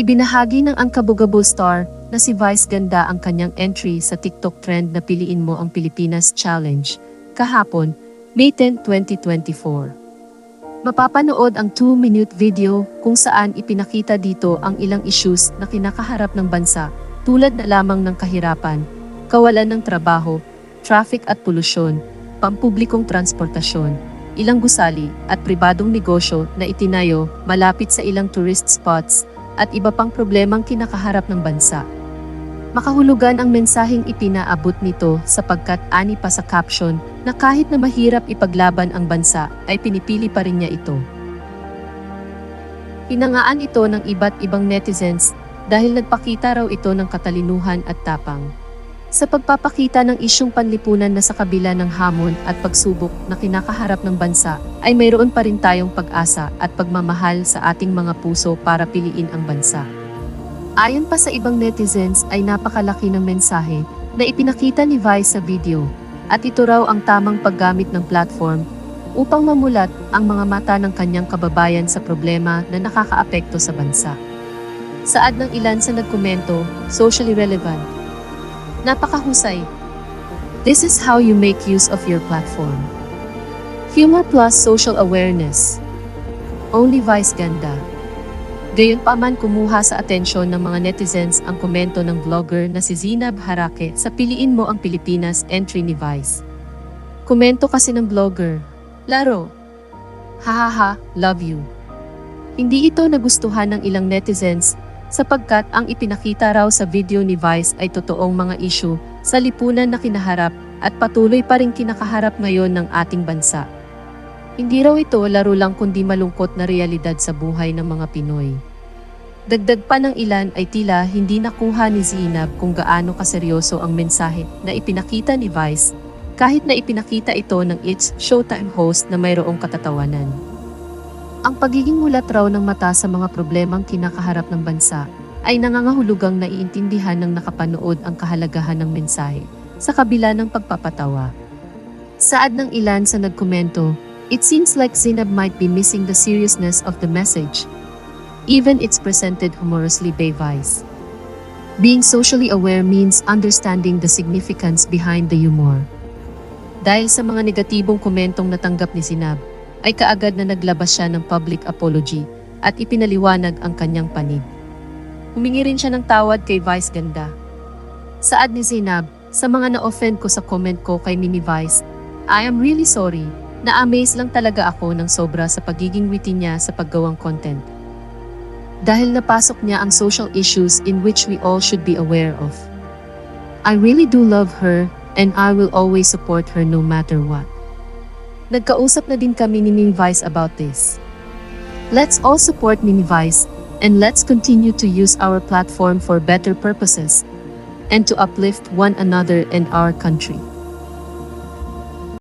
Ibinahagi ng Angkabugabo star na si Vice Ganda ang kanyang entry sa TikTok trend na Piliin Mo ang Pilipinas Challenge kahapon, May 10, 2024. Mapapanood ang 2-minute video kung saan ipinakita dito ang ilang issues na kinakaharap ng bansa tulad na lamang ng kahirapan, kawalan ng trabaho, traffic at polusyon, pampublikong transportasyon, ilang gusali at pribadong negosyo na itinayo malapit sa ilang tourist spots at iba pang problemang kinakaharap ng bansa. Makahulugan ang mensaheng ipinaabot nito sapagkat ani pa sa caption na kahit na mahirap ipaglaban ang bansa ay pinipili pa rin niya ito. Hinangaan ito ng iba't ibang netizens dahil nagpakita raw ito ng katalinuhan at tapang. Sa pagpapakita ng isyong panlipunan na sa kabila ng hamon at pagsubok na kinakaharap ng bansa, ay mayroon pa rin tayong pag-asa at pagmamahal sa ating mga puso para piliin ang bansa. Ayon pa sa ibang netizens ay napakalaki ng mensahe na ipinakita ni Vice sa video at ito raw ang tamang paggamit ng platform upang mamulat ang mga mata ng kanyang kababayan sa problema na nakakaapekto sa bansa. Saad ng ilan sa nagkomento, socially relevant. Napakahusay. This is how you make use of your platform. Humor plus social awareness. Only Vice Ganda. Gayunpaman kumuha sa atensyon ng mga netizens ang komento ng vlogger na si Zinab Harake sa Piliin Mo ang Pilipinas entry ni Vice. Komento kasi ng vlogger, Laro. Hahaha, love you. Hindi ito nagustuhan ng ilang netizens sapagkat ang ipinakita raw sa video ni Vice ay totoong mga issue sa lipunan na kinaharap at patuloy pa rin kinakaharap ngayon ng ating bansa. Hindi raw ito laro lang kundi malungkot na realidad sa buhay ng mga Pinoy. Dagdag pa ng ilan ay tila hindi nakuha ni Zinab kung gaano kaseryoso ang mensahe na ipinakita ni Vice kahit na ipinakita ito ng It's Showtime host na mayroong katatawanan. Ang pagiging mulat raw ng mata sa mga problemang kinakaharap ng bansa ay nangangahulugang naiintindihan ng nakapanood ang kahalagahan ng mensahe sa kabila ng pagpapatawa. Saad ng ilan sa nagkomento, it seems like Zinab might be missing the seriousness of the message. Even it's presented humorously by Vice. Being socially aware means understanding the significance behind the humor. Dahil sa mga negatibong komentong natanggap ni Zinab, ay kaagad na naglabas siya ng public apology at ipinaliwanag ang kanyang panid. Humingi rin siya ng tawad kay Vice Ganda. Saad ni Zinab, sa mga na-offend ko sa comment ko kay Mimi Vice, I am really sorry. Na-amaze lang talaga ako ng sobra sa pagiging witty niya sa paggawang content. Dahil napasok niya ang social issues in which we all should be aware of. I really do love her and I will always support her no matter what. Nagkausap na din kami ni Mimi Vice about this. Let's all support Mimi Vice and let's continue to use our platform for better purposes and to uplift one another and our country.